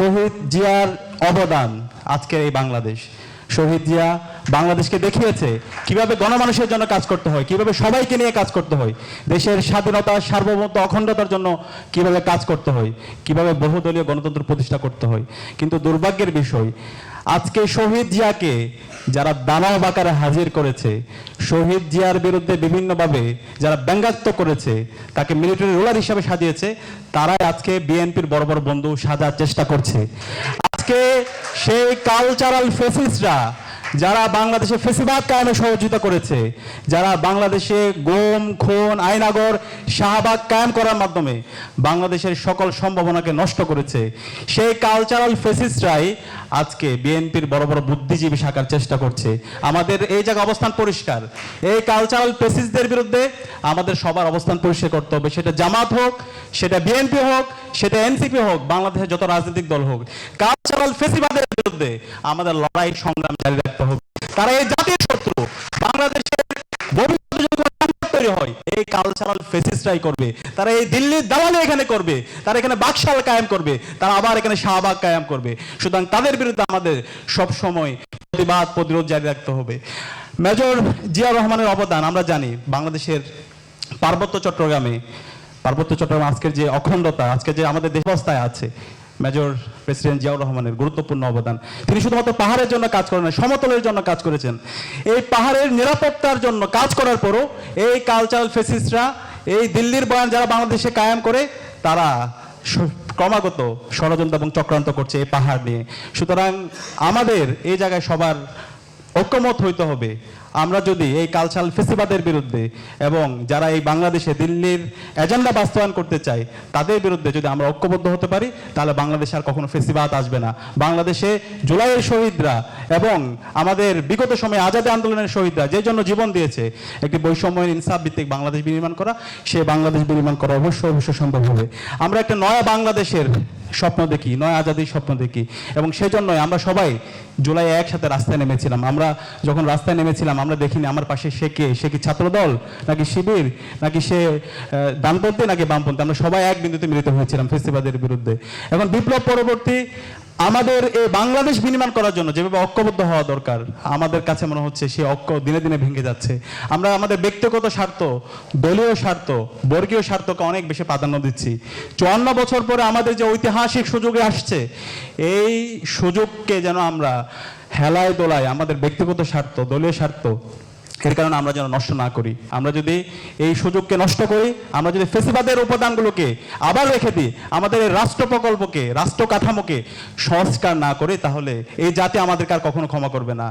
শহীদ জিয়ার অবদান আজকের এই বাংলাদেশ। শহীদ জিয়া বাংলাদেশকে দেখিয়েছে কীভাবে গণমানুষের জন্য কাজ করতে হয়, কীভাবে সবাইকে নিয়ে কাজ করতে হয়, দেশের স্বাধীনতা, সার্বভৌমত্ব, অখণ্ডতার জন্য কীভাবে কাজ করতে হয়, কীভাবে বহুদলীয় গণতন্ত্র প্রতিষ্ঠা করতে হয়। কিন্তু দুর্ভাগ্যের বিষয়, আজকে শহীদ জিয়াকে যারা দানা বাকারে হাজির করেছে, শহীদ জিয়ার বিরুদ্ধে বিভিন্নভাবে যারা ব্যঙ্গাত্ম করেছে, তাকে মিলিটারি রুলার হিসাবে সাজিয়েছে, তারাই আজকে বিএনপির বড় বড় বন্ধু সাজার চেষ্টা করছে। আজকে সেই কালচারাল ফেসিসরা যারা বাংলাদেশে ফেসিবাদ কায়েমে সহযোগিতা করেছে, যারা বাংলাদেশে গোম, খুন, আইনাগর, শাহবাগ কায়েম করার মাধ্যমে বাংলাদেশের সকল সম্ভাবনাকে নষ্ট করেছে, সেই কালচারাল ফেসিসরাই আজকে বিএনপির বড় বড় বুদ্ধিজীবী শাখার চেষ্টা করছে। আমাদের এই জায়গা অবস্থান পরিষ্কার। এই কালচারাল ফেসিসদের বিরুদ্ধে আমাদের সবার অবস্থান পরিষ্কার করতে হবে। সেটা জামাত হোক, সেটা বিএনপি হোক, সেটা এনসিপি হোক, বাংলাদেশের যত রাজনৈতিক দল হোক। কালচারাল ফেসিবাদের বিরুদ্ধে আমাদের লড়াই সংগ্রাম জারি রাখতে হবে। তারা এই জাতীয় শত্রু। বাংলাদেশের তৈরি হয়, এই কালচারাল ফেসিসরাই করবে। তারা এই দিল্লির দালালি এখানে করবে। তারা এখানে বাকশাল কায়েম করবে। তারা আবার এখানে শাহবাগ কায়েম করবে। সুতরাং তাদের বিরুদ্ধে আমাদের সব সময় প্রতিবাদ, প্রতিরোধ জারি রাখতে হবে। মেজর জিয়া রহমানের অবদান, আমরা জানি, বাংলাদেশের পার্বত্য চট্টগ্রামে পার্বত্য চট্টগ্রাম আজকের যে অখণ্ডতা আজকে যে আমাদের দেশবস্থায় আছে মেজর প্রেসিডেন্ট জিয়াউর রহমানের গুরুত্বপূর্ণ অবদান। তিনি শুধুমাত্র পাহাড়ের জন্য কাজ করেন সমতলের জন্য কাজ করেছেন। এই পাহাড়ের নিরাপত্তার জন্য কাজ করার পরও এই কালচারাল ফেসিস্টরা এই দিল্লির বয়ান যারা বাংলাদেশে কায়েম করে, তারা ক্রমাগত ষড়যন্ত্র এবং চক্রান্ত করছে এই পাহাড় নিয়ে। সুতরাং আমাদের এই জায়গায় সবার ঐক্যমত হইতে হবে। আমরা যদি এই কালচারাল ফেসিবাদের বিরুদ্ধে এবং যারা এই বাংলাদেশে দিল্লির এজেন্ডা বাস্তবায়ন করতে চায়, তাদের বিরুদ্ধে যদি আমরা ঐক্যবদ্ধ হতে পারি, তাহলে বাংলাদেশে আর কখনো ফেসিবাদ আসবে না। বাংলাদেশে জুলাইয়ের শহীদরা এবং আমাদের বিগত সময়ে আজাদী আন্দোলনের শহীদরা যে জন্য জীবন দিয়েছে, একটি বৈষম্যহীন ইনসাফ ভিত্তিক বাংলাদেশ বিনির্মাণ করা, সে বাংলাদেশ বিনির্মাণ করা অবশ্যই অবশ্যই সম্ভব হবে। আমরা একটা নয়া বাংলাদেশের স্বপ্ন দেখি, নয় আজাদির স্বপ্ন দেখি এবং সেজন্যই আমরা সবাই জুলাই একসাথে রাস্তায় নেমেছিলাম। আমরা যখন রাস্তায় নেমেছিলাম, আমরা দেখিনি আমার পাশে সে কে? সে কি ছাত্রদল? নাকি শিবির? নাকি সে ডানপন্থী নাকি বামপন্থী? আমরা সবাই এক বিন্দুতে মিলিত হয়েছিলাম ফেসিবাদের বিরুদ্ধে। এখন বিপ্লব পরবর্তী আমাদের এই বাংলাদেশ বিনির্মাণ করার জন্য যেভাবে ঐক্যবদ্ধ হওয়া দরকার, আমাদের কাছে মনে হচ্ছে সেই ঐক্য দিনে দিনে ভেঙে যাচ্ছে। আমরা আমাদের ব্যক্তিগত স্বার্থ, দলীয় স্বার্থ, বর্গীয় স্বার্থকে অনেক বেশি প্রাধান্য দিচ্ছি। চুয়ান্ন বছর পরে আমাদের যে ঐতিহাসিক সুযোগে আসছে, এই সুযোগকে যেন আমরা হেলায় দোলায় আমাদের ব্যক্তিগত স্বার্থ, দলীয় স্বার্থ এর কারণে আমরা যেন নষ্ট না করি। আমরা যদি এই সুযোগকে নষ্ট করি, আমরা যদি ফেসিবাদের উপাদানগুলোকে আবার রেখে দিই, আমাদের এই রাষ্ট্র প্রকল্পকে, রাষ্ট্র কাঠামোকে সংস্কার না করে, তাহলে এই জাতি আমাদেরকে আর কখনো ক্ষমা করবে না।